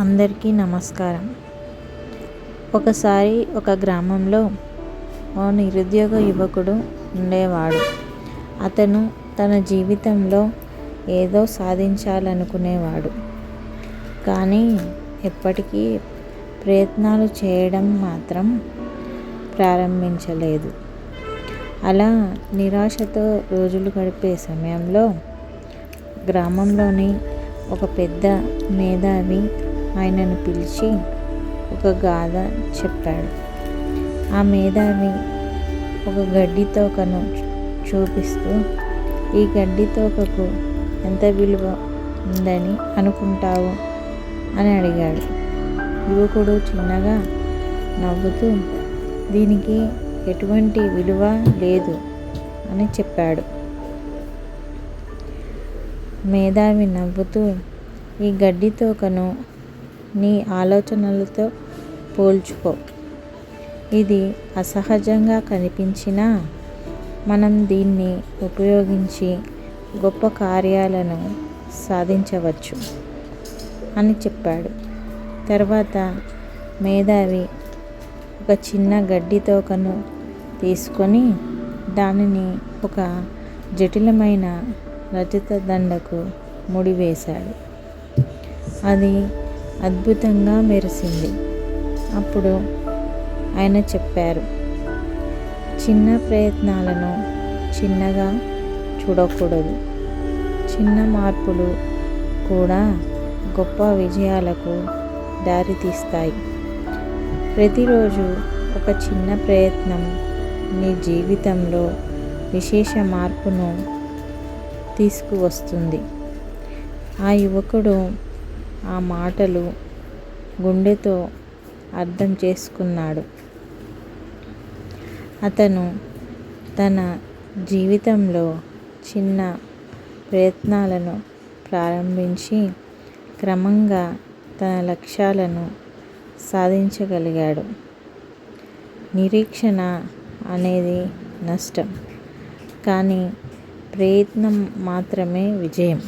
అందరికీ నమస్కారం. ఒకసారి ఒక గ్రామంలో ఓ నిరుద్యోగ యువకుడు ఉండేవాడు. అతను తన జీవితంలో ఏదో సాధించాలనుకునేవాడు. కానీ ఎప్పటికీ ప్రయత్నాలు చేయడం మాత్రం ప్రారంభించలేదు. అలా నిరాశతో రోజులు గడిపే సమయంలో గ్రామంలోని ఒక పెద్ద మేధావి ఆయనను పిలిచి ఒక గాథ చెప్పాడు. ఆ మేధావి ఒక గడ్డి తోకను చూపిస్తూ ఈ గడ్డి తోకకు ఎంత విలువ ఉందని అనుకుంటావు? అని అడిగాడు. యువకుడు చిన్నగా నవ్వుతూ దీనికి ఎటువంటి విలువ లేదు అని చెప్పాడు. మేధావి నవ్వుతూ ఈ గడ్డి తోకను నీ ఆలోచనలతో పోల్చుకో. ఇది అసహజంగా కనిపించినా మనం దీన్ని ఉపయోగించి గొప్ప కార్యాలను సాధించవచ్చు అని చెప్పాడు. తర్వాత మేధావి ఒక చిన్న గడ్డి తోకను తీసుకొని దానిని ఒక జటిలమైన రజత దండకు ముడివేశాడు అది అద్భుతంగా మెరిసింది. అప్పుడు ఆయన చెప్పారు చిన్న ప్రయత్నాలను చిన్నగా చూడకూడదు. చిన్న మార్పులు కూడా గొప్ప విజయాలకు దారితీస్తాయి. ప్రతిరోజు ఒక చిన్న ప్రయత్నం నీ జీవితంలో విశేష మార్పును తీసుకువస్తుంది. ఆ యువకుడు ఆ మాటలు గుండెతో అర్థం చేసుకున్నాడు. అతను తన జీవితంలో చిన్న ప్రయత్నాలను ప్రారంభించి క్రమంగా తన లక్ష్యాలను సాధించగలిగాడు. నిరీక్షణ అనేది నష్టం. కానీ ప్రయత్నం మాత్రమే విజయం.